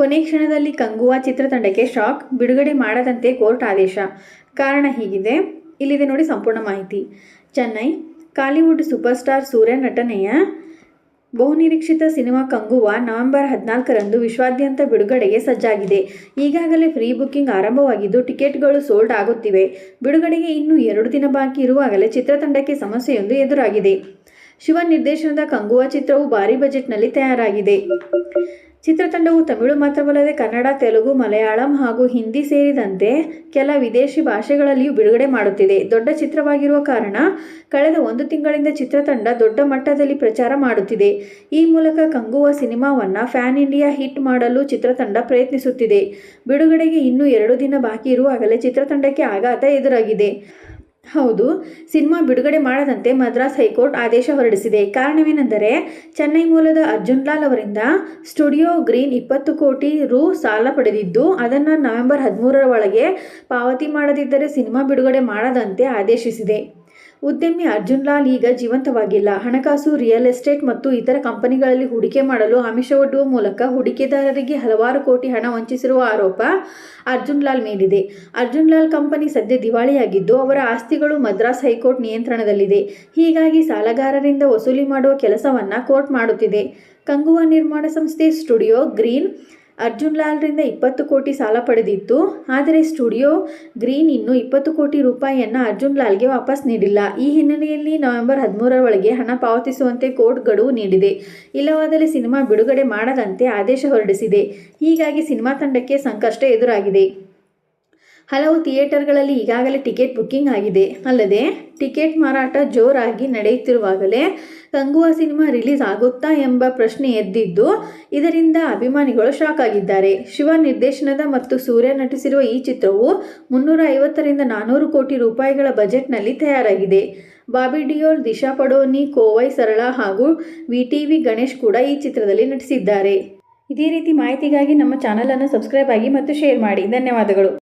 ಕೊನೆ ಕ್ಷಣದಲ್ಲಿ ಕಂಗುವಾ ಚಿತ್ರತಂಡಕ್ಕೆ ಶಾಕ್, ಬಿಡುಗಡೆ ಮಾಡದಂತೆ ಕೋರ್ಟ್ ಆದೇಶ. ಕಾರಣ ಹೀಗಿದೆ. ಇಲ್ಲಿದೆ ನೋಡಿ ಸಂಪೂರ್ಣ ಮಾಹಿತಿ. Chennai, Kollywood super star Surya ನಟನೆಯ ಬಹುನಿರೀಕ್ಷಿತ ಸಿನಿಮಾ ಕಂಗುವಾ ನವೆಂಬರ್ ಹದಿನಾಲ್ಕರಂದು ವಿಶ್ವಾದ್ಯಂತ ಬಿಡುಗಡೆಗೆ ಸಜ್ಜಾಗಿದೆ. ಈಗಾಗಲೇ ಫ್ರೀ ಬುಕ್ಕಿಂಗ್ ಆರಂಭವಾಗಿದ್ದು ಟಿಕೆಟ್ಗಳು ಸೋಲ್ಡ್ ಆಗುತ್ತಿವೆ. ಬಿಡುಗಡೆಗೆ ಇನ್ನೂ ಎರಡು ದಿನ ಬಾಕಿ ಇರುವಾಗಲೇ ಚಿತ್ರತಂಡಕ್ಕೆ ಸಮಸ್ಯೆಯೊಂದು ಎದುರಾಗಿದೆ. ಶಿವನ್ ನಿರ್ದೇಶನದ ಕಂಗುವ ಚಿತ್ರವು ಭಾರಿ ಬಜೆಟ್ನಲ್ಲಿ ತಯಾರಾಗಿದೆ. ಚಿತ್ರತಂಡವು ತಮಿಳು ಮಾತ್ರವಲ್ಲದೆ ಕನ್ನಡ, ತೆಲುಗು, ಮಲಯಾಳಂ ಹಾಗೂ ಹಿಂದಿ ಸೇರಿದಂತೆ ಕೆಲ ವಿದೇಶಿ ಭಾಷೆಗಳಲ್ಲಿಯೂ ಬಿಡುಗಡೆ ಮಾಡುತ್ತಿದೆ. ದೊಡ್ಡ ಚಿತ್ರವಾಗಿರುವ ಕಾರಣ ಕಳೆದ ಒಂದು ತಿಂಗಳಿಂದ ಚಿತ್ರತಂಡ ದೊಡ್ಡ ಮಟ್ಟದಲ್ಲಿ ಪ್ರಚಾರ ಮಾಡುತ್ತಿದೆ. ಈ ಮೂಲಕ ಕಂಗುವ ಸಿನಿಮಾವನ್ನು ಫ್ಯಾನ್ ಇಂಡಿಯಾ ಹಿಟ್ ಮಾಡಲು ಚಿತ್ರತಂಡ ಪ್ರಯತ್ನಿಸುತ್ತಿದೆ. ಬಿಡುಗಡೆಗೆ ಇನ್ನೂ ಎರಡು ದಿನ ಬಾಕಿ ಇರುವಾಗಲೇ ಚಿತ್ರತಂಡಕ್ಕೆ ಆಘಾತ ಎದುರಾಗಿದೆ. ಹೌದು, ಸಿನಿಮಾ ಬಿಡುಗಡೆ ಮಾಡದಂತೆ ಮದ್ರಾಸ್ ಹೈಕೋರ್ಟ್ ಆದೇಶ ಹೊರಡಿಸಿದೆ. ಕಾರಣವೇನೆಂದರೆ, ಚೆನ್ನೈ ಮೂಲದ ಅರ್ಜುನ್ ಲಾಲ್ ಅವರಿಂದ ಸ್ಟುಡಿಯೋ ಗ್ರೀನ್ ಇಪ್ಪತ್ತು ಕೋಟಿ ರು ಸಾಲ ಪಡೆದಿದ್ದು, ಅದನ್ನು ನವೆಂಬರ್ ಹದಿಮೂರರ ಒಳಗೆ ಪಾವತಿ ಮಾಡದಿದ್ದರೆ ಸಿನಿಮಾ ಬಿಡುಗಡೆ ಮಾಡದಂತೆ ಆದೇಶಿಸಿದೆ. ಉದ್ಯಮಿ ಅರ್ಜುನ್ ಲಾಲ್ ಈಗ ಜೀವಂತವಾಗಿಲ್ಲ. ಹಣಕಾಸು, ರಿಯಲ್ ಎಸ್ಟೇಟ್ ಮತ್ತು ಇತರ ಕಂಪನಿಗಳಲ್ಲಿ ಹೂಡಿಕೆ ಮಾಡಲು ಆಮಿಷವೊಡ್ಡುವ ಮೂಲಕ ಹೂಡಿಕೆದಾರರಿಗೆ ಹಲವಾರು ಕೋಟಿ ಹಣ ವಂಚಿಸಿರುವ ಆರೋಪ ಅರ್ಜುನ್ ಲಾಲ್ ಮೇಲಿದೆ. ಅರ್ಜುನ್ ಲಾಲ್ ಕಂಪನಿ ಸದ್ಯ ದಿವಾಳಿಯಾಗಿದ್ದು, ಅವರ ಆಸ್ತಿಗಳು ಮದ್ರಾಸ್ ಹೈಕೋರ್ಟ್ ನಿಯಂತ್ರಣದಲ್ಲಿದೆ. ಹೀಗಾಗಿ ಸಾಲಗಾರರಿಂದ ವಸೂಲಿ ಮಾಡುವ ಕೆಲಸವನ್ನು ಕೋರ್ಟ್ ಮಾಡುತ್ತಿದೆ. ಕಂಗುವಾ ನಿರ್ಮಾಣ ಸಂಸ್ಥೆ ಸ್ಟುಡಿಯೋ ಗ್ರೀನ್ ಅರ್ಜುನ್ ಲಾಲ್ರಿಂದ ಇಪ್ಪತ್ತು ಕೋಟಿ ಸಾಲ ಪಡೆದಿತ್ತು. ಆದರೆ ಸ್ಟುಡಿಯೋ ಗ್ರೀನ್ ಇನ್ನೂ ಇಪ್ಪತ್ತು ಕೋಟಿ ರೂಪಾಯಿಯನ್ನು ಅರ್ಜುನ್ ಲಾಲ್ಗೆ ವಾಪಸ್ ನೀಡಿಲ್ಲ. ಈ ಹಿನ್ನೆಲೆಯಲ್ಲಿ ನವೆಂಬರ್ ಹದಿಮೂರರ ಒಳಗೆ ಹಣ ಪಾವತಿಸುವಂತೆ ಕೋರ್ಟ್ ಗಡುವು ನೀಡಿದೆ. ಇಲ್ಲವಾದಲ್ಲಿ ಸಿನಿಮಾ ಬಿಡುಗಡೆ ಮಾಡದಂತೆ ಆದೇಶ ಹೊರಡಿಸಿದೆ. ಹೀಗಾಗಿ ಸಿನಿಮಾ ತಂಡಕ್ಕೆ ಸಂಕಷ್ಟ ಎದುರಾಗಿದೆ. ಹಲವು ಥಿಯೇಟರ್ಗಳಲ್ಲಿ ಈಗಾಗಲೇ ಟಿಕೆಟ್ ಬುಕ್ಕಿಂಗ್ ಆಗಿದೆ. ಅಲ್ಲದೆ, ಟಿಕೆಟ್ ಮಾರಾಟ ಜೋರಾಗಿ ನಡೆಯುತ್ತಿರುವಾಗಲೇ ಕಂಗುವ ಸಿನಿಮಾ ರಿಲೀಸ್ ಆಗುತ್ತಾ ಎಂಬ ಪ್ರಶ್ನೆ ಎದ್ದಿದ್ದು, ಇದರಿಂದ ಅಭಿಮಾನಿಗಳು ಶಾಕ್ ಆಗಿದ್ದಾರೆ. ಶಿವ ನಿರ್ದೇಶನದ ಮತ್ತು ಸೂರ್ಯ ನಟಿಸಿರುವ ಈ ಚಿತ್ರವು ಮುನ್ನೂರ ಐವತ್ತರಿಂದ ನಾನ್ನೂರು ಕೋಟಿ ರೂಪಾಯಿಗಳ ಬಜೆಟ್ನಲ್ಲಿ ತಯಾರಾಗಿದೆ. ಬಾಬಿ ಡಿಯೋಲ್, ದಿಶಾ ಪಡೋನಿ, ಕೋವೈ ಸರಳ ಹಾಗೂ ವಿ ಟಿ ಗಣೇಶ್ ಕೂಡ ಈ ಚಿತ್ರದಲ್ಲಿ ನಟಿಸಿದ್ದಾರೆ. ಇದೇ ರೀತಿ ಮಾಹಿತಿಗಾಗಿ ನಮ್ಮ ಚಾನಲನ್ನು ಸಬ್ಸ್ಕ್ರೈಬ್ ಆಗಿ ಮತ್ತು ಶೇರ್ ಮಾಡಿ. ಧನ್ಯವಾದಗಳು.